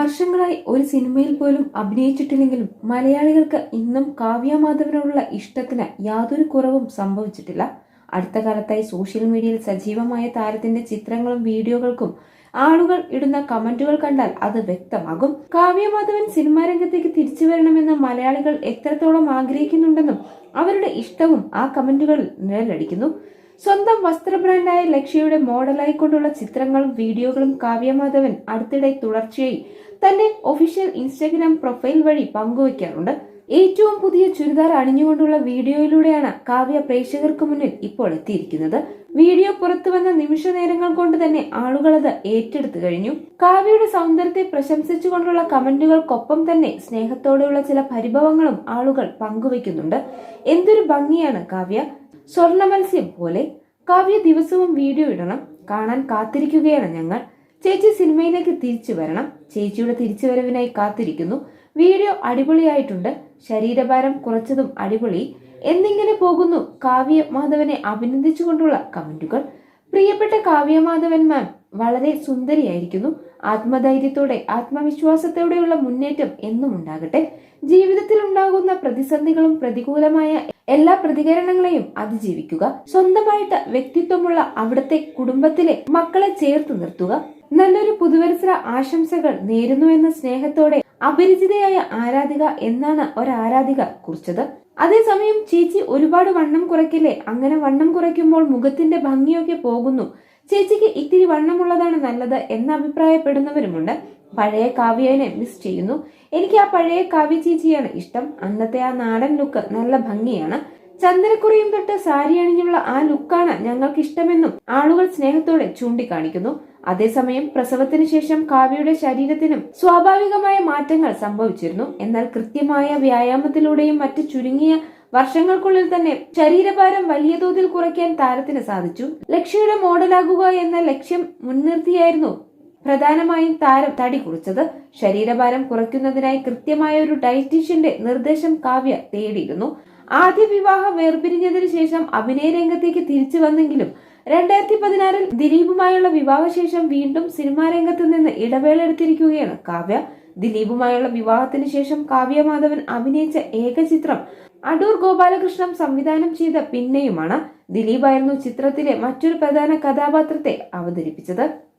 വർഷങ്ങളായി ഒരു സിനിമയിൽ പോലും അഭിനയിച്ചിട്ടില്ലെങ്കിലും മലയാളികൾക്ക് ഇന്നും കാവ്യ മാധവനോടുള്ള ഇഷ്ടത്തിന് യാതൊരു കുറവും സംഭവിച്ചിട്ടില്ല. അടുത്ത കാലത്തായി സോഷ്യൽ മീഡിയയിൽ സജീവമായ താരത്തിന്റെ ചിത്രങ്ങളും വീഡിയോകൾക്കും ആളുകൾ ഇടുന്ന കമന്റുകൾ കണ്ടാൽ അത് വ്യക്തമാകും. കാവ്യമാധവൻ സിനിമാ രംഗത്തേക്ക് തിരിച്ചു വരണമെന്ന് മലയാളികൾ എത്രത്തോളം ആഗ്രഹിക്കുന്നുണ്ടെന്നും അവരുടെ ഇഷ്ടവും ആ കമന്റുകളിൽ നിഴലടിക്കുന്നു. സ്വന്തം വസ്ത്ര ബ്രാൻഡായ ലക്ഷ്യയുടെ മോഡലായിക്കൊണ്ടുള്ള ചിത്രങ്ങളും വീഡിയോകളും കാവ്യമാധവൻ അടുത്തിടെ തുടർച്ചയായി തന്റെ ഒഫീഷ്യൽ ഇൻസ്റ്റഗ്രാം പ്രൊഫൈൽ വഴി പങ്കുവയ്ക്കാറുണ്ട്. ഏറ്റവും പുതിയ ചുരിദാർ അണിഞ്ഞുകൊണ്ടുള്ള വീഡിയോയിലൂടെയാണ് കാവ്യ പ്രേക്ഷകർക്ക് മുന്നിൽ ഇപ്പോൾ എത്തിയിരിക്കുന്നത്. വീഡിയോ പുറത്തു വന്ന നിമിഷ നേരങ്ങൾ കൊണ്ട് തന്നെ ആളുകൾ അത് ഏറ്റെടുത്തു കഴിഞ്ഞു. കാവ്യയുടെ സൗന്ദര്യത്തെ പ്രശംസിച്ചുകൊണ്ടുള്ള കമന്റുകൾക്കൊപ്പം തന്നെ സ്നേഹത്തോടെയുള്ള ചില പരിഭവങ്ങളും ആളുകൾ പങ്കുവയ്ക്കുന്നുണ്ട്. എന്തൊരു ഭംഗിയാണ് കാവ്യ. സ്വർണ മത്സ്യം പോലെ കാവ്യ ദിവസവും വീഡിയോ ഇടണം കാണാൻ കാത്തിരിക്കുകയാണ് ഞങ്ങൾ. ചേച്ചി സിനിമയിലേക്ക് തിരിച്ചു വരണം. ചേച്ചിയുടെ തിരിച്ചു തിരിച്ചുവരവിനായി കാത്തിരിക്കുന്നു. വീഡിയോ അടിപൊളിയായിട്ടുണ്ട്. ശരീരഭാരം കുറച്ചതും അടിപൊളി. എന്നിങ്ങനെ പോകുന്നു കാവ്യ മാധവനെ അഭിനന്ദിച്ചുകൊണ്ടുള്ള കമന്റുകൾ? പ്രിയപ്പെട്ട കാവ്യ മാധവൻ മാം വളരെ സുന്ദരിയായിരിക്കുന്നു. ആത്മധൈര്യത്തോടെ ആത്മവിശ്വാസത്തോടെയുള്ള മുന്നേറ്റം എന്നും ഉണ്ടാകട്ടെ ജീവിതത്തിൽ ഉണ്ടാകുന്ന പ്രതിസന്ധികളും പ്രതികൂലമായ എല്ലാ പ്രതികരണങ്ങളെയും അതിജീവിക്കുക. സ്വന്തമായിട്ട് വ്യക്തിത്വമുള്ള അവിടുത്തെ കുടുംബത്തിലെ മക്കളെ ചേർത്ത് നിർത്തുക. നല്ലൊരു പുതുവത്സര ആശംസകൾ നേരുന്നു എന്ന സ്നേഹത്തോടെ അപരിചിതയായ ആരാധിക എന്നാണ് ഒരാരാധിക കുറിച്ചത്. അതേസമയം ചേച്ചി ഒരുപാട് വണ്ണം കുറയ്ക്കില്ലേ? അങ്ങനെ വണ്ണം കുറയ്ക്കുമ്പോൾ മുഖത്തിന്റെ ഭംഗിയൊക്കെ പോകുന്നു. ചേച്ചിക്ക് ഇത്തിരി വണ്ണമുള്ളതാണ് നല്ലത് എന്ന് അഭിപ്രായപ്പെടുന്നവരുമുണ്ട്. പഴയ കാവ്യനെ മിസ് ചെയ്യുന്നു. എനിക്ക് ആ പഴയ കാവ്യ ചേച്ചിയാണ് ഇഷ്ടം. അന്നത്തെ ആ നാടൻ ലുക്ക് നല്ല ഭംഗിയാണ്. ചന്ദനക്കുറിയും തൊട്ട് സാരി അണിഞ്ഞുള്ള ആ ലുക്കാണ് ഞങ്ങൾക്ക് ഇഷ്ടമെന്നും ആളുകൾ സ്നേഹത്തോടെ ചൂണ്ടിക്കാണിക്കുന്നു. അതേസമയം പ്രസവത്തിന് ശേഷം കാവ്യയുടെ ശരീരത്തിനും സ്വാഭാവികമായ മാറ്റങ്ങൾ സംഭവിച്ചിരുന്നു. എന്നാൽ കൃത്യമായ വ്യായാമത്തിലൂടെയും മറ്റ് ചുരുങ്ങിയ വർഷങ്ങൾക്കുള്ളിൽ തന്നെ ശരീരഭാരം വലിയ തോതിൽ കുറയ്ക്കാൻ താരത്തിന് സാധിച്ചു. ലക്ഷ്യയുടെ മോഡലാകുക എന്ന ലക്ഷ്യം മുൻനിർത്തിയായിരുന്നു പ്രധാനമായും താരം തടി കുറിച്ചത്. ശരീരഭാരം കുറയ്ക്കുന്നതിനായി കൃത്യമായ ഒരു ഡയറ്റീഷ്യന്റെ നിർദ്ദേശം കാവ്യ തേടിയിരുന്നു. ആദ്യ വിവാഹം വേർപിരിഞ്ഞതിനു ശേഷം അഭിനയ രംഗത്തേക്ക് തിരിച്ചു വന്നെങ്കിലും രണ്ടായിരത്തി പതിനാറിൽ ദിലീപുമായുള്ള വിവാഹശേഷം വീണ്ടും സിനിമാ രംഗത്ത് നിന്ന് ഇടവേള എടുത്തിരിക്കുകയാണ് കാവ്യ. ദിലീപുമായുള്ള വിവാഹത്തിന് ശേഷം കാവ്യ മാധവൻ അഭിനയിച്ച ഏക ചിത്രം അടൂർ ഗോപാലകൃഷ്ണൻ സംവിധാനം ചെയ്ത പിന്നെയുമാണ്. ദിലീപായിരുന്നു ചിത്രത്തിലെ മറ്റൊരു പ്രധാന കഥാപാത്രത്തെ അവതരിപ്പിച്ചത്.